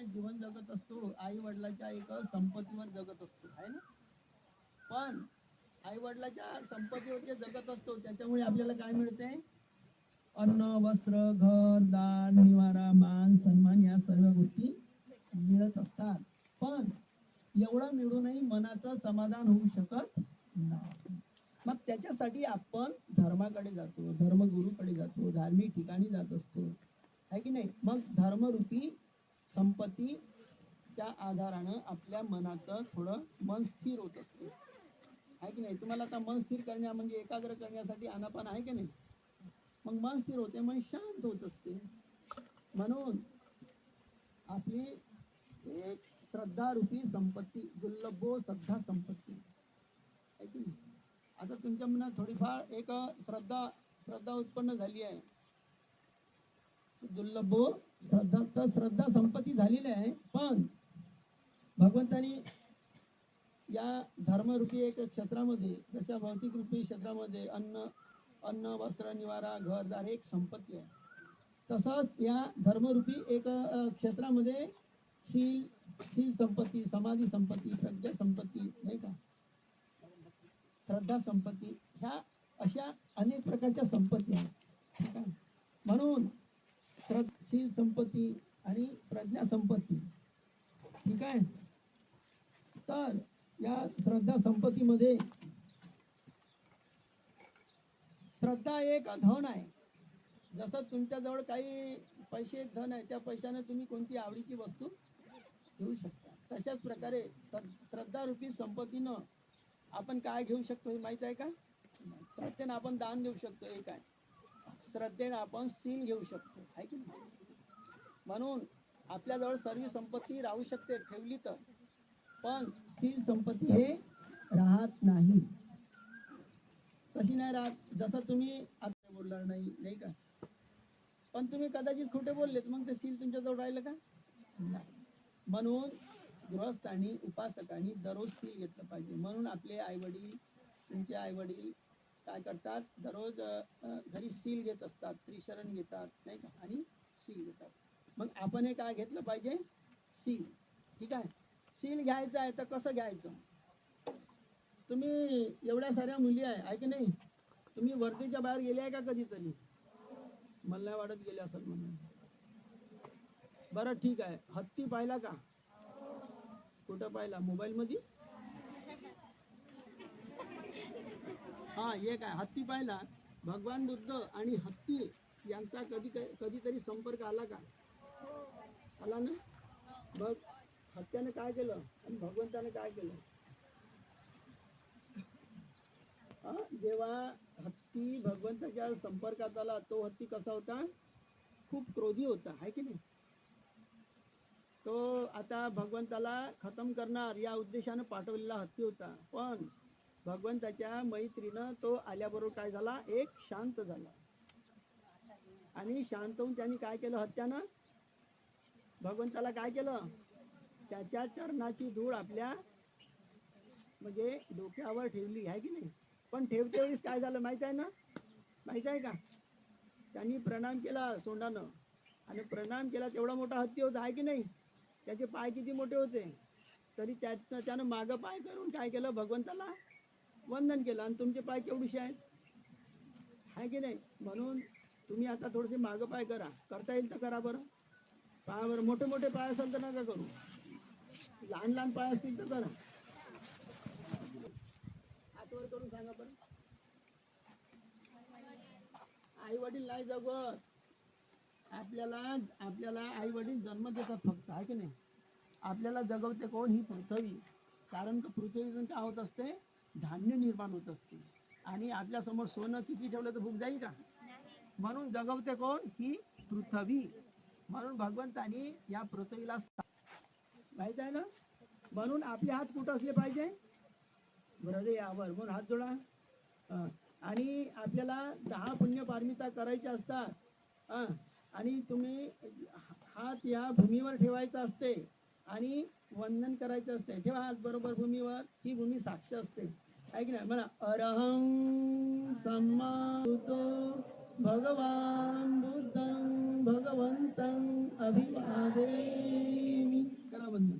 जे जीवन जगत असतो आई वडिलाच्या एक संपत्तीवर जगत असतो आहे ना? पण आई वडिलाच्या संपत्तीवर जे जगत असतो त्याच्यामुळे आपल्याला काय मिळते? अन्न वस्त्र घर दान निवारा मान सन्मान या सर्व गोष्टी मिळत असतात. पण एवढं मिळूनही मनाचं समाधान होऊ शकत नाही मग त्याच्यासाठी आपण धर्माकडे जातो धर्मगुरूकडे जातो धार्मिक ठिकाणी जात असतो आहे की नाही मग धर्मरूपी संपत्ती त्या आधारानं आपल्या मनाचं थोडं मन स्थिर होत असते. आहे की नाही? तुम्हाला आता मन स्थिर करण्या म्हणजे एकाग्र करण्यासाठी आनापान आहे की नाही? मग मन स्थिर होते मन शांत होत असते. म्हणून आपली एक श्रद्धारूपी संपत्ती दुर्लभो श्रद्धा संपत्ती. आहे की नाही? आता तुमच्या मनात थोडीफार एक श्रद्धा श्रद्धा उत्पन्न झाली आहे. दुर्लभो श्रद्धा तर श्रद्धा संपत्ती झालेली आहे पण भगवंतानी या धर्मरूपी एक क्षेत्रामध्ये जशा भौतिक रूपी क्षेत्रामध्ये अन्न अन्न वस्त्र निवारा घरदार एक संपत्ती आहे. तसंच या धर्मरूपी एक क्षेत्रामध्ये शील शील संपत्ती समाधी संपत्ती प्रज्ञा संपत्ती नाही का? श्रद्धा संपत्ती ह्या अशा अनेक प्रकारच्या संपत्ती आहेत ठीक आहे? म्हणून श्रद्ध शील संपत्ती आणि प्रज्ञा संपत्ती ठीक आहे तर या श्रद्धा मध्ये श्रद्धा एक धन आहे. जसं तुमच्याजवळ काही पैसे धन आहे त्या पैशाने तुम्ही कोणती आवडीची वस्तू घेऊ शकता. तशाच प्रकारे श्रद्धारूपी संपत्तीनं आपण काय घेऊ शकतो हे माहीत आहे का? श्रद्धेनं आपण दान देऊ शकतो हे काय श्रद्धेनं आपण सील घेऊ शकतो आहे की म्हणून आपल्याजवळ सर्व संपत्ती राहू शकते ठेवली तर. पण सील संपत्ती हे राहत नाही. कशी नाही राहत जसं तुम्ही आता बोलणार नाही नाही का? पण तुम्ही कदाचित खोटे बोललेत मग ते सील तुमच्याजवळ राहिलं का? नाही. म्हणून गृहस्थांनी उपासकांनी दररोज सील घेतलं पाहिजे. म्हणून आपले आईवडील तुमचे आईवडील काय करतात? दररोज घरी सील घेत असतात त्रिशरण घेतात नाही का? आणि सील घेतात. मग आपण हे काय घेतलं पाहिजे? सील. ठीक आहे? सील घ्यायचं आहे तर कसं घ्यायचं? तुम्ही एवढ्या साऱ्या मुली आहे आहे की नाही? तुम्ही वर्धेच्या बाहेर गेले आहे का कधीतरी? मला नाही वाटत गेले असेल म्हणून. बरं ठीक आहे. हत्ती पाहिला का? कुठं पाहिला? मोबाईल मध्ये हा एक आहे हत्ती पाहिला? भगवान बुद्ध आणि हत्ती यांचा कधी कधीतरी संपर्क आला का? आला ना? बघ हत्याने काय केलं आणि भगवंताने काय केलं हा? जेव्हा हत्ती भगवंताच्या संपर्कात आला तो हत्ती कसा होता? खूप क्रोधी होता आहे की नाही? तो आता भगवंताला खतम करणार या उद्देशानं पाठवलेला हत्ती होता. पण भगवंताच्या मैत्रीनं तो आल्याबरोबर काय झाला? एक शांत झाला. आणि शांत होऊन त्यांनी काय केलं हत्यानं? भगवंताला काय केलं? त्याच्या चरणाची धूळ आपल्या म्हणजे डोक्यावर ठेवली आहे की नाही? पण ठेवते वेळेस काय झालं माहीत आहे ना? माहीत आहे का? त्यांनी प्रणाम केला सोंडानं. आणि प्रणाम केला तेवढा मोठा हत्ती होता आहे की नाही? त्याचे पाय किती मोठे होते? तरी त्याचं त्यानं मागं पाय करून काय केलं? भगवंताला वंदन केलं. आणि तुमचे पाय केवढीशे आहेत? आहे की नाही? म्हणून तुम्ही आता थोडेसे मागं पाय करा. करता येईल तर करा बरं. पायावर मोठे मोठे पाय असेल तर नका करू. लहान लहान पाय असतील तर करा. हातवर करून सांगा पण आई वडील नाही जगत. आपल्याला आपल्याला आई वडील जन्म देतात फक्त आहे की नाही? आपल्याला जगवते कोण? ही पृथ्वी. कारण का पृथ्वीतून काय होत असते धान्य निर्माण होत असते. आणि आपल्यासमोर सोनं किती ठेवलं तर भूक जाईल का? म्हणून जगवते कोण? ही पृथ्वी. म्हणून भगवंतानी या पृथ्वीला माहीत आहे ना? म्हणून आपले हात कुठं असले पाहिजे? हृदयावर म्हणून हात जोडा. आणि आपल्याला दहा पुण्य पारमिता करायच्या असतात. आणि तुम्ही हात या भूमीवर ठेवायचा असते आणि वंदन करायचं असते. ठेवा हात बरोबर भूमीवर ही भूमी साक्ष असते. ऐक ना म्हणा अरहं सम्मातो भगवान बुद्धं भगवंतं वंदन.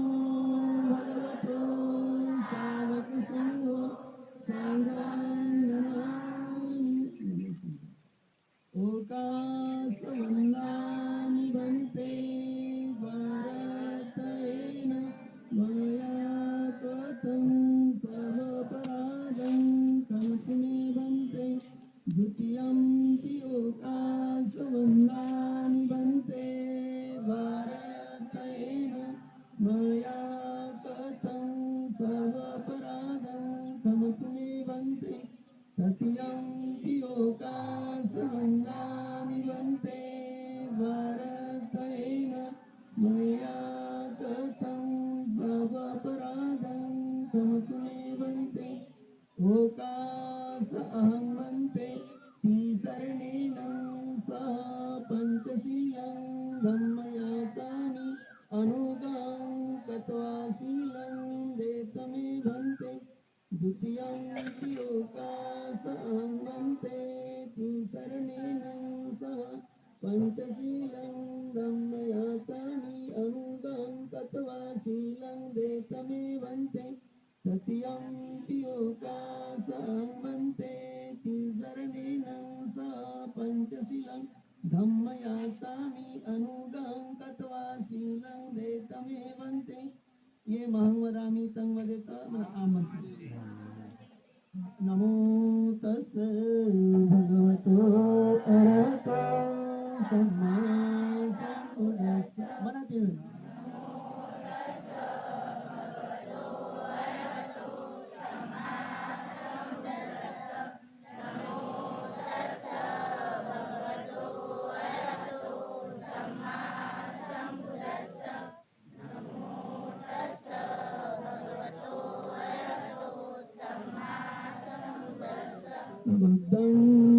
समीवन्ते सत्यं पियोकासं वन्ते तिसरणेन सा पञ्चशीलं धम्मयासामि अनुगं कत्वा शीलं देतमेवन्ते ये महं वदामि तं वदेत नमो तस् Dun, dun.